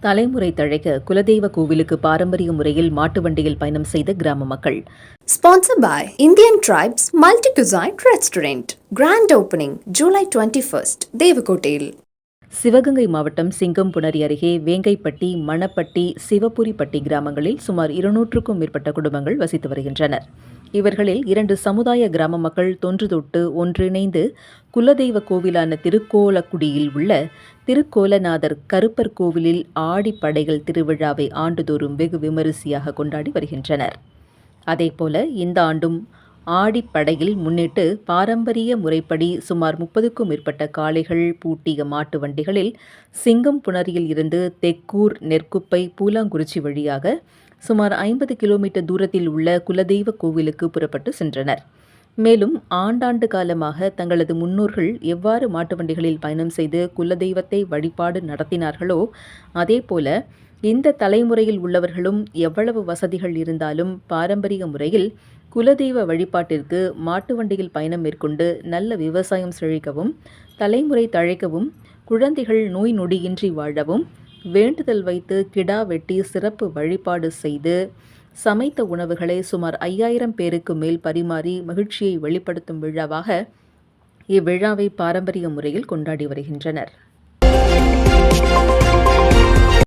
தலைமுறை தழைக்க குலதெய்வ கோவிலுக்கு பாரம்பரிய முறையில் மாட்டு வண்டியில் பயணம் செய்த கிராம மக்கள் sponsor by Indian tribes multi cuisine restaurant grand opening July twenty first தேவகோட்டையில் Sivaganga மாவட்டம் சிங்கம்புணரி அருகே வேங்கைப்பட்டி மணப்பட்டி சிவபுரிப்பட்டி கிராமங்களில் சுமார் இருநூற்றுக்கும் மேற்பட்ட குடும்பங்கள் வசித்து வருகின்றனர். இவர்களில் இரண்டு சமுதாய கிராம மக்கள் தொன்று தொட்டு ஒன்றிணைந்து குலதெய்வ கோவிலான திருக்கோலக்குடியில் உள்ள திருக்கோலநாதர் கருப்பர் கோவிலில் ஆடிப்படைகள் திருவிழாவை ஆண்டுதோறும் வெகு விமரிசையாக கொண்டாடி வருகின்றனர். அதேபோல இந்த ஆண்டும் ஆடிப்படையில் முன்னிட்டு பாரம்பரிய முறைப்படி சுமார் முப்பதுக்கும் மேற்பட்ட காளைகள் பூட்டிய மாட்டு வண்டிகளில் சிங்கம் புணரியில் இருந்து தெக்கூர் நெற்குப்பை பூலாங்குறிச்சி வழியாக சுமார் ஐம்பது கிலோமீட்டர் தூரத்தில் உள்ள குலதெய்வ கோவிலுக்கு புறப்பட்டு சென்றனர். மேலும் ஆண்டாண்டு காலமாக தங்களது முன்னோர்கள் எவ்வாறு மாட்டு வண்டிகளில் பயணம் செய்து குலதெய்வத்தை வழிபாடு நடத்தினார்களோ அதேபோல இந்த தலைமுறையில் உள்ளவர்களும் எவ்வளவு வசதிகள் இருந்தாலும் பாரம்பரிய முறையில் குலதெய்வ வழிபாட்டிற்கு மாட்டு வண்டியில் பயணம் மேற்கொண்டு நல்ல விவசாயம் செழிக்கவும் தலைமுறை தழைக்கவும் குழந்தைகள் நோய் நொடியின்றி வாழவும் வேண்டுதல் வைத்து கிடா வெட்டி சிறப்பு வழிபாடு செய்து சமைத்த உணவுகளை சுமார் ஐயாயிரம் பேருக்கு மேல் பரிமாறி மகிழ்ச்சியை வெளிப்படுத்தும் விழாவாக இவ்விழாவை பாரம்பரிய முறையில் கொண்டாடி வருகின்றனர்.